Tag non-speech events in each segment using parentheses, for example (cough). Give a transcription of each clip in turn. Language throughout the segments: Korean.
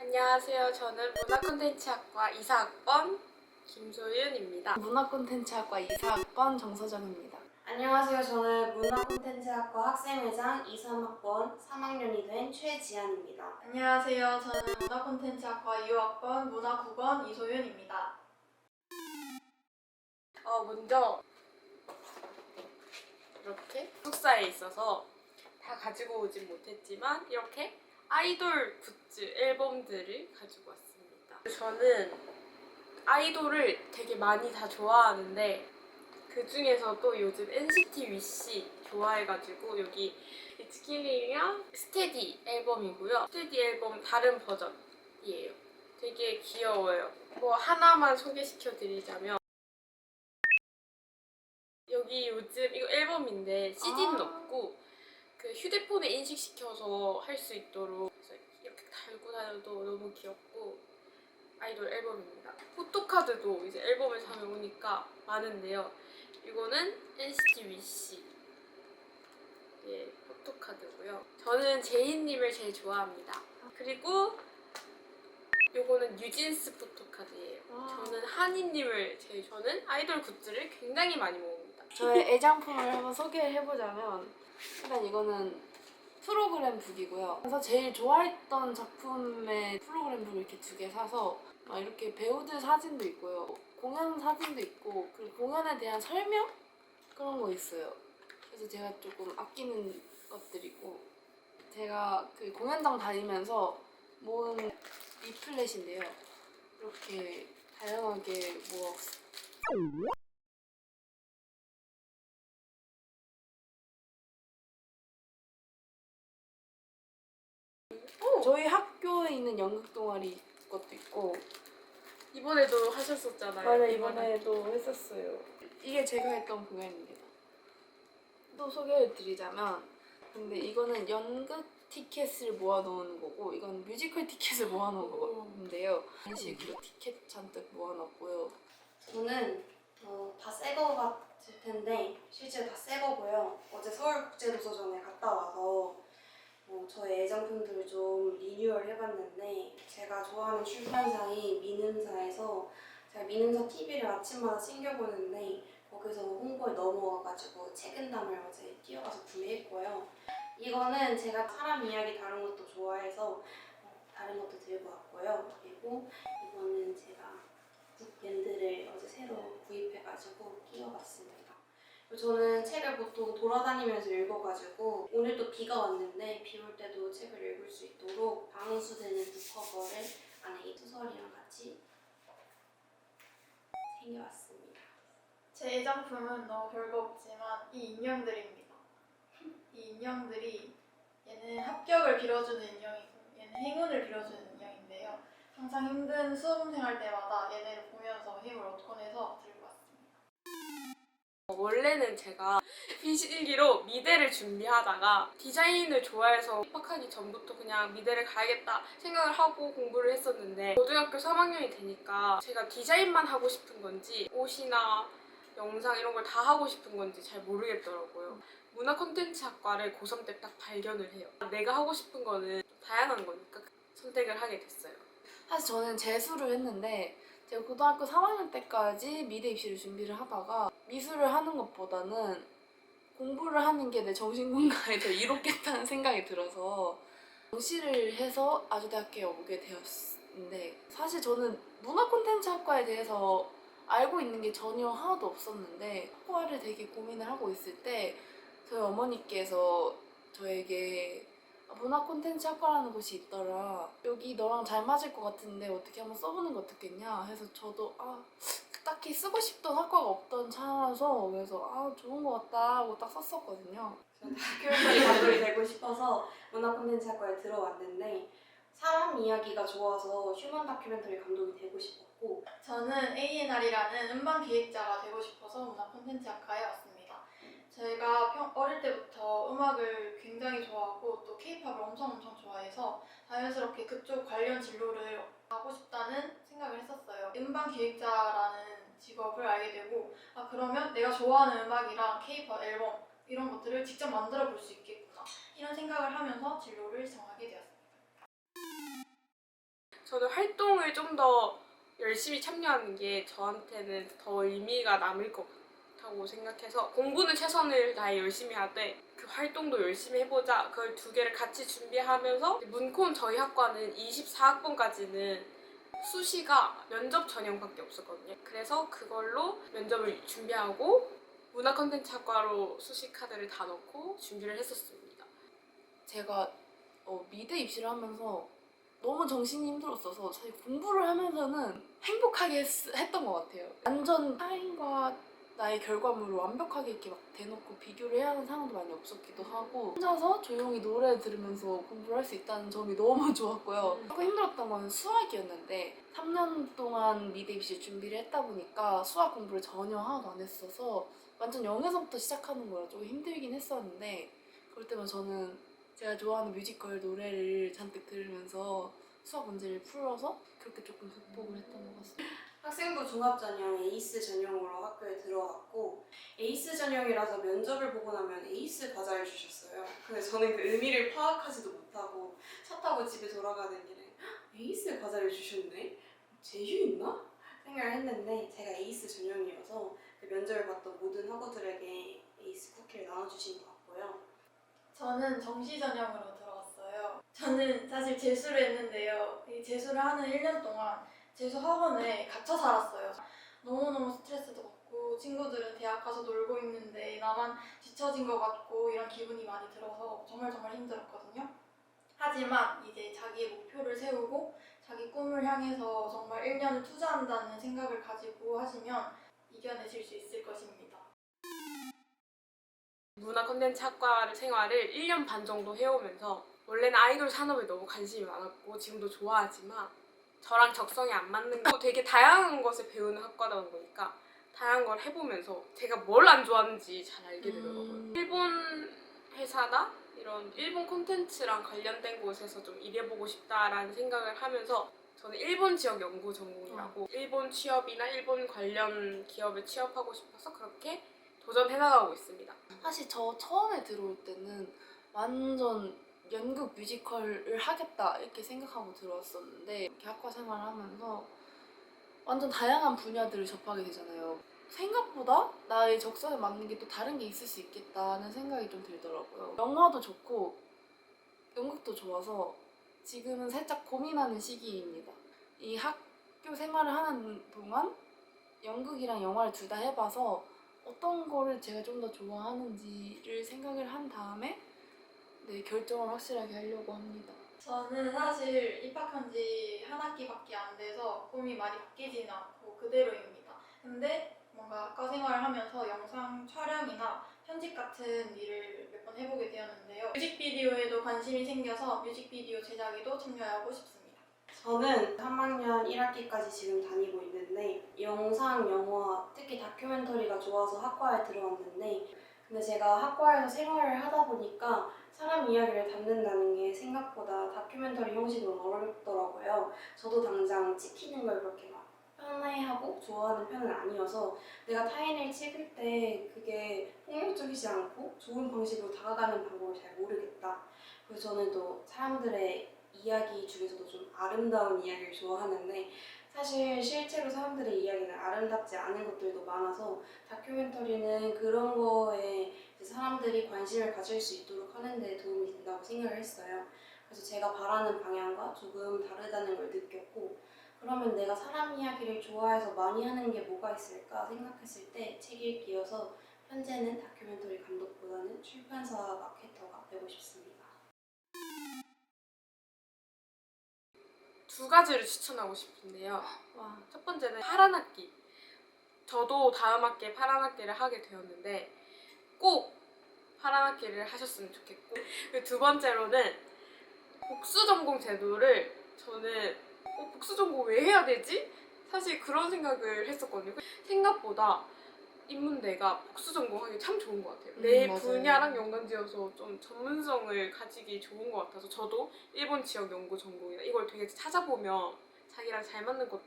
안녕하세요. 저는 문화콘텐츠학과 이사학번 김소윤입니다. 문화 콘텐츠학과 이사학번 정서정입니다. 안녕하세요. 저는 문화 콘텐츠학과 학생회장 2, 3학번 3학년이 된 최지안입니다. 안녕하세요. 저는 문화 콘텐츠학과 2학번 문화국원 이소윤입니다. 어, 먼저 이렇게 숙사에 있어서 다 가지고 오진 못했지만 이렇게 아이돌 굿즈 앨범들을 가지고 왔습니다. 저는 아이돌을 되게 많이 다 좋아하는데 그 중에서도 요즘 NCT 위시 좋아해가지고 여기 이츠키리랑 스테디 앨범이고요. 스테디 앨범 다른 버전이에요. 되게 귀여워요. 뭐 하나만 소개시켜드리자면 여기 요즘 이거 앨범인데 CD는 아. 없고 그 휴대폰에 인식시켜서 할 수 있도록 이렇게 달고 다녀도 너무 귀엽고 아이돌 앨범입니다. 포토카드도 이제 앨범을 사면 오니까 많은데요. 이거는 NCT 위시 예 포토카드고요. 저는 제이님을 제일 좋아합니다. 그리고 요거는 뉴진스 포토카드예요. 와. 저는 한이님을 제일 저는 아이돌 굿즈를 굉장히 많이 모읍니다. 저의 애장품을 한번 소개를 해보자면 일단 이거는 프로그램 북이고요. 그래서 제일 좋아했던 작품의 프로그램 북을 이렇게 두 개 사서 막 이렇게 배우들 사진도 있고요. 공연 사진도 있고 그리고 공연에 대한 설명 그런 거 있어요. 그래서 제가 조금 아끼는 것들이고 제가 그 공연장 다니면서 모은 리플렛인데요. 이렇게 다양하게 모았어요. 저희 학교에 있는 연극 동아리 것도 있고 이번에도 하셨었잖아요. 맞아 이번에도 했었어요. 이게 제가 했던 공연입니다. 또 소개를 드리자면 근데 이거는 연극 티켓을 모아놓은 거고 이건 뮤지컬 티켓을 모아놓은 건데요. 이런 식으로 티켓 잔뜩 모아놨고요. 저는 어, 다새 거 같을 텐데 실제로 다새 거고요. 어제 서울국제도서전에 갔다 와서 어, 저의 애장품들을 좀 리뉴얼 해봤는데 제가 좋아하는 출판사인 민음사에서 제가 민음사 TV를 아침마다 챙겨보는데 거기서 홍보에 넘어와가지고 책은담을 어제 뛰어가서 구매했고요. 이거는 제가 사람 이야기 다룬 것도 좋아해서 어, 다른 것도 들고 왔고요. 그리고 이거는 제가 북밴드를 어제 새로 구입해가지고 끼워봤습니다. 저는 책을 보통 돌아다니면서 읽어가지고 오늘 또 비가 왔는데 비 올 때도 책을 읽을 수 있도록 방수되는 북커버를 안에 이 소설이랑 같이 챙겨왔습니다. 제 애장품은 너무 별거 없지만 이 인형들입니다. 이 인형들이 얘는 합격을 빌어주는 인형이고 얘는 행운을 빌어주는 인형인데요. 항상 힘든 수험생활 때마다 얘네를 보면서 힘을 들고 왔습니다. 어, 원래는 제가 비실기로 미대를 준비하다가 디자인을 좋아해서 입학하기 전부터 그냥 미대를 가야겠다 생각을 하고 공부를 했었는데 고등학교 3학년이 되니까 제가 디자인만 하고 싶은 건지 옷이나 영상 이런 걸 다 하고 싶은 건지 잘 모르겠더라고요. 문화 콘텐츠 학과를 고3 때 딱 발견을 해요. 내가 하고 싶은 거는 다양한 거니까 선택을 하게 됐어요. 사실 저는 재수를 했는데 제가 고등학교 3학년 때까지 미대 입시를 준비를 하다가 미술을 하는 것보다는 공부를 하는 게 내 정신 건강에 더 (laughs) 이롭겠다는 생각이 들어서 정시를 해서 아주대학교에 오게 되었는데 사실 저는 문화 콘텐츠 학과에 대해서 알고 있는 게 전혀 하나도 없었는데 학과를 되게 고민을 하고 있을 때 저희 어머니께서 저에게 아, 문화 콘텐츠 학과라는 곳이 있더라. 여기 너랑 잘 맞을 것 같은데 어떻게 한번 써보는 거 어떻겠냐 해서 저도 아 딱히 쓰고 싶던 학과가 없던 차라서 그래서 아 좋은 것 같다 하고 딱 썼었거든요. 저는 다큐멘터리 감독이 (laughs) 되고 싶어서 문화 콘텐츠 학과에 들어왔는데 사람 이야기가 좋아서 휴먼 다큐멘터리 감독이 되고 싶었고 싶었고 저는 A&R이라는 음반 기획자가 되고 싶어서 문화 콘텐츠 학과에 왔습니다. 제가 평- 어릴 때부터 음악을 굉장히 좋아하고 또 케이팝을 엄청 엄청 좋아해서 자연스럽게 그쪽 관련 진로를 하고 싶다는 생각을 했었어요. 음반 기획자라는 직업을 알게 되고 아 그러면 내가 좋아하는 음악이랑 케이팝 앨범 이런 것들을 직접 만들어 볼 수 있겠구나 이런 생각을 하면서 진로를 정하게 되었습니다. 저는 활동을 좀 더 열심히 참여하는 게 저한테는 더 의미가 남을 것 같 다고 생각해서 공부는 최선을 다해 열심히 하되 그 활동도 열심히 해보자 그걸 두 개를 같이 준비하면서 문콘 저희 학과는 24학번까지는 수시가 면접 전형밖에 없었거든요. 그래서 그걸로 면접을 준비하고 문화 컨텐츠 학과로 수시 카드를 다 넣고 준비를 했었습니다. 제가 어, 미대 입시를 하면서 너무 정신이 힘들었어서 사실 공부를 하면서는 행복하게 했, 했던 것 같아요. 완전 타인과 나의 결과물을 완벽하게 이렇게 막 대놓고 비교를 해야 하는 상황도 많이 없었기도 하고 혼자서 조용히 노래 들으면서 공부를 할 수 있다는 점이 (laughs) 너무 좋았고요. 조금 힘들었던 건 수학이었는데 3년 동안 미대 입시 준비를 했다 보니까 수학 공부를 전혀 하나도 안 했어서 완전 0에서부터 시작하는 거라 조금 힘들긴 했었는데 그럴 때만 저는 제가 좋아하는 뮤지컬 노래를 잔뜩 들으면서 수학 문제를 풀어서 그렇게 조금 극복을 했던 것 같습니다. 학생부 종합 전형 에이스 전형으로 학교에 들어갔고 에이스 전형이라서 면접을 보고 나면 에이스 과자를 주셨어요. 근데 저는 그 의미를 파악하지도 못하고 차 타고 집에 돌아가는 길에 "헉, 에이스 과자를 주셨네? 제휴 있나? 생각을 했는데 제가 에이스 전형이어서 그 면접을 봤던 모든 학우들에게 에이스 쿠키를 나눠주신 것 같고요. 저는 정시 전형으로 들어갔어요. 저는 사실 재수를 했는데요. 이 재수를 하는 1년 동안 재수 학원에 갇혀 살았어요. 너무너무 스트레스도 받고 친구들은 대학 가서 놀고 있는데 나만 뒤처진 것 같고 이런 기분이 많이 들어서 정말 정말 힘들었거든요. 하지만 이제 자기의 목표를 세우고 자기 꿈을 향해서 정말 1년을 투자한다는 생각을 가지고 하시면 이겨내실 수 있을 것입니다. 문화 컨텐츠 학과를 생활을 1년 반 정도 해오면서 원래는 아이돌 산업에 너무 관심이 많았고 지금도 좋아하지만 저랑 적성이 안 맞는 거 되게 다양한 것을 배우는 학과다 보니까 다양한 걸 해보면서 제가 뭘 안 좋아하는지 잘 알게 되더라고요. 음. 일본 회사나 이런 일본 콘텐츠랑 관련된 곳에서 좀 일해보고 싶다라는 생각을 하면서 저는 일본 지역 연구 전공이라고 일본 취업이나 일본 관련 기업에 취업하고 싶어서 그렇게 도전해 나가고 있습니다. 사실 저 처음에 들어올 때는 완전 연극 뮤지컬을 하겠다 이렇게 생각하고 들어왔었는데 이렇게 학과 생활을 하면서 완전 다양한 분야들을 접하게 되잖아요. 생각보다 나의 적성에 맞는 게 또 다른 게 있을 수 있겠다는 생각이 좀 들더라고요. 영화도 좋고 연극도 좋아서 지금은 살짝 고민하는 시기입니다. 이 학교 생활을 하는 동안 연극이랑 영화를 둘 다 해봐서 어떤 거를 제가 좀 더 좋아하는지를 생각을 한 다음에 네, 결정을 확실하게 하려고 합니다. 저는 사실 입학한 지 한 학기밖에 안 돼서 꿈이 많이 바뀌지는 않고 그대로입니다. 근데 뭔가 학과 생활을 하면서 영상 촬영이나 편집 같은 일을 몇 번 해보게 되었는데요. 뮤직비디오에도 관심이 생겨서 뮤직비디오 제작에도 참여하고 싶습니다. 저는 3학년 1학기까지 지금 다니고 있는데 영상, 영화, 특히 다큐멘터리가 좋아서 학과에 들어왔는데 근데 제가 학과에서 생활을 하다 보니까 사람 이야기를 담는다는 게 생각보다 다큐멘터리 형식으로 어렵더라고요. 저도 당장 찍히는 걸 그렇게 막 편해하고 좋아하는 편은 아니어서 내가 타인을 찍을 때 그게 폭력적이지 않고 좋은 방식으로 다가가는 방법을 잘 모르겠다. 그래서 저는 또 사람들의 이야기 중에서도 좀 아름다운 이야기를 좋아하는데 사실 실제로 사람들의 이야기는 아름답지 않은 것들도 많아서 다큐멘터리는 그런 거에 이제 사람들이 관심을 가질 수 있도록 하는 데 도움이 된다고 생각을 했어요. 그래서 제가 바라는 방향과 조금 다르다는 걸 느꼈고 그러면 내가 사람 이야기를 좋아해서 많이 하는 게 뭐가 있을까 생각했을 때 책 읽기여서 현재는 다큐멘터리 감독보다는 출판사 마케터가 되고 싶습니다. 두 가지를 추천하고 싶은데요. 와, 첫 번째는 파란 학기. 저도 다음 학기에 파란 학기를 하게 되었는데 꼭 파란 학기를 하셨으면 좋겠고 두 번째로는 복수 전공 제도를 저는 어, 복수 전공 왜 해야 되지? 사실 그런 생각을 했었거든요. 생각보다 인문대가 복수 전공하기 참 좋은 것 같아요. 음, 내 맞아요. 분야랑 연관지어서 좀 전문성을 가지기 좋은 것 같아서 저도 일본 지역 연구 전공이나 이걸 되게 찾아보면 자기랑 잘 맞는 곳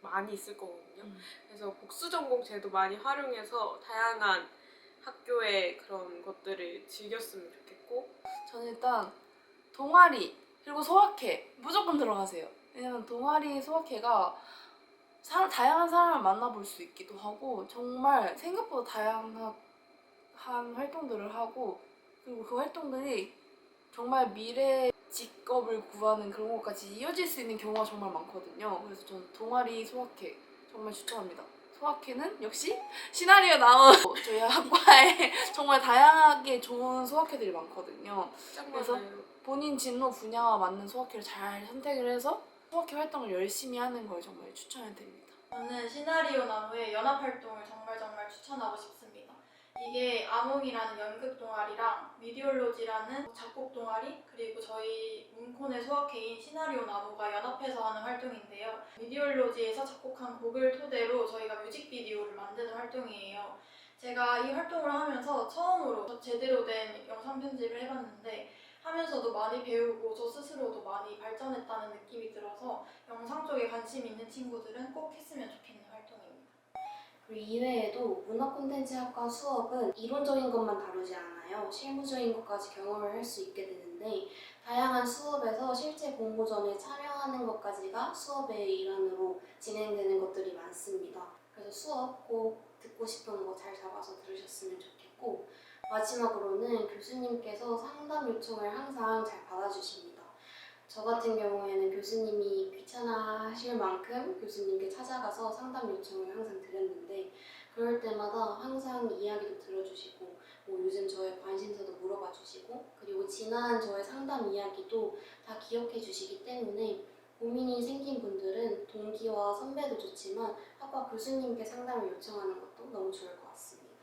많이 있을 거거든요. 음. 그래서 복수 전공 제도 많이 활용해서 다양한 학교의 그런 것들을 즐겼으면 좋겠고 저는 일단 동아리 그리고 소확회 무조건 들어가세요. 왜냐면 동아리 소확회가 사, 다양한 사람을 만나볼 수 있기도 하고 정말 생각보다 다양한 활동들을 하고 그리고 그 활동들이 정말 미래 직업을 구하는 그런 것까지 이어질 수 있는 경우가 정말 많거든요. 그래서 저는 동아리 소확회 정말 추천합니다. 소확회는 역시 시나리오 나온 저희 학과에 (laughs) 정말 다양하게 좋은 소확회들이 많거든요. 짱 그래서. 본인 진로 분야와 맞는 소확회를 잘 선택을 해서 소확회 활동을 열심히 하는 걸 정말 추천해 드립니다. 저는 시나리오 나무의 연합 활동을 정말 정말 추천하고 싶습니다. 이게 아몽이라는 연극 동아리랑 미디올로지라는 작곡 동아리 그리고 저희 문콘의 소확회인 시나리오 나무가 연합해서 하는 활동인데요. 미디올로지에서 작곡한 곡을 토대로 저희가 뮤직비디오를 만드는 활동이에요. 제가 이 활동을 하면서 처음으로 제대로 된 영상 편집을 해봤는데 하면서도 많이 배우고 저 스스로도 많이 발전했다는 느낌이 들어서 영상 쪽에 관심 있는 친구들은 꼭 했으면 활동입니다. 그리고 이외에도 문화 콘텐츠 학과 수업은 이론적인 것만 다루지 않아요. 실무적인 것까지 경험을 할 수 있게 되는데 다양한 수업에서 실제 공모전에 참여하는 것까지가 수업의 일환으로 진행되는 것들이 많습니다. 그래서 수업 꼭 듣고 싶은 거 잘 잡아서 들으셨으면 좋겠고 마지막으로는 교수님께서 상담 요청을 항상 잘 받아주십니다. 저 같은 경우에는 교수님이 귀찮아 하실 만큼 교수님께 찾아가서 상담 요청을 항상 드렸는데 그럴 때마다 항상 이야기도 들어주시고 뭐 요즘 저의 관심사도 물어봐 주시고 그리고 지난 저의 상담 이야기도 다 기억해 주시기 때문에 고민이 생긴 분들은 동기와 선배도 좋지만 학과 교수님께 상담을 요청하는 것도 너무 좋을 것 같습니다.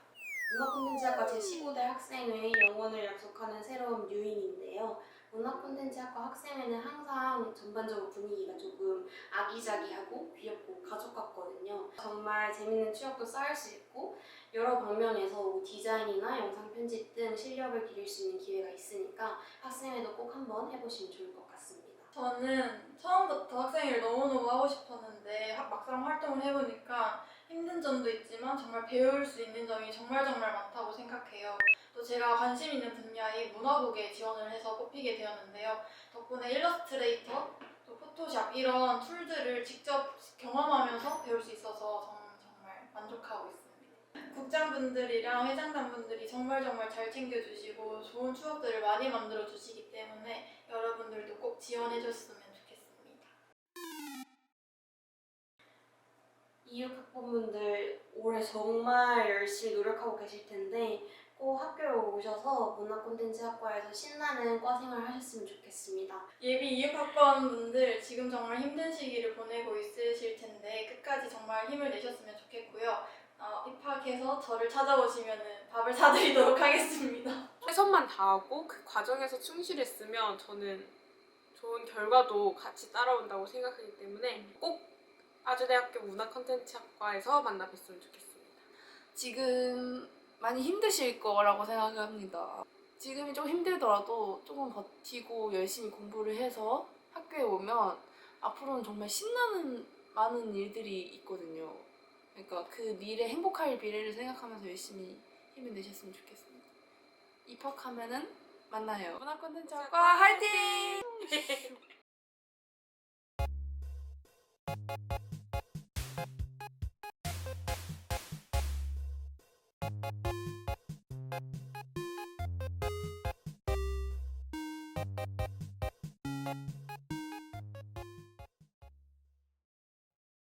문화콘텐츠학과 제15대 학생회 영원을 약속하는 새로운 유인인데요. 문화 콘텐츠학과 학생회는 항상 전반적으로 분위기가 조금 아기자기하고 귀엽고 가족 같거든요. 정말 재밌는 추억도 쌓을 수 있고 여러 방면에서 뭐 디자인이나 영상 편집 등 실력을 기를 수 있는 기회가 있으니까 학생회도 꼭 한번 해보시면 좋을 것 같습니다. 저는 처음부터 학생회를 너무너무 하고 싶었는데 학- 막상 활동을 해보니까 힘든 점도 있지만 정말 배울 수 있는 점이 정말 정말 많다고 생각해요. 또 제가 관심 있는 분야인 문화국에 지원을 해서 뽑히게 되었는데요. 덕분에 일러스트레이터, 또 포토샵 이런 툴들을 직접 경험하면서 배울 수 있어서 정- 정말 만족하고 있습니다. 국장분들이랑 회장단분들이 정말 정말 잘 챙겨주시고 좋은 추억들을 많이 만들어 주시기 때문에 여러분들도 꼭 지원해 줬으면 좋겠습니다. 이육 학부분들 올해 정말 열심히 노력하고 계실 텐데 꼭 학교에 오셔서 문화 콘텐츠 학과에서 신나는 과생활 하셨으면 좋겠습니다. 예비 이육학번분들 지금 정말 힘든 시기를 보내고 있으실 텐데 끝까지 정말 힘을 내셨으면 좋겠고요. 어, 입학해서 저를 찾아오시면 밥을 (laughs) 사드리도록 하겠습니다. 최선만 다하고 그 과정에서 충실했으면 저는 좋은 결과도 같이 따라온다고 생각하기 때문에 꼭 아주대학교 문화 컨텐츠학과에서 만나 뵀으면 좋겠습니다. 지금 많이 힘드실 거라고 생각합니다. 지금이 좀 힘들더라도 조금 버티고 열심히 공부를 해서 학교에 오면 앞으로는 정말 신나는 많은 일들이 있거든요. 그러니까 그 미래, 행복할 미래를 생각하면서 열심히 힘을 내셨으면 좋겠습니다. 입학하면은 만나요. 문화 콘텐츠학과 화이팅!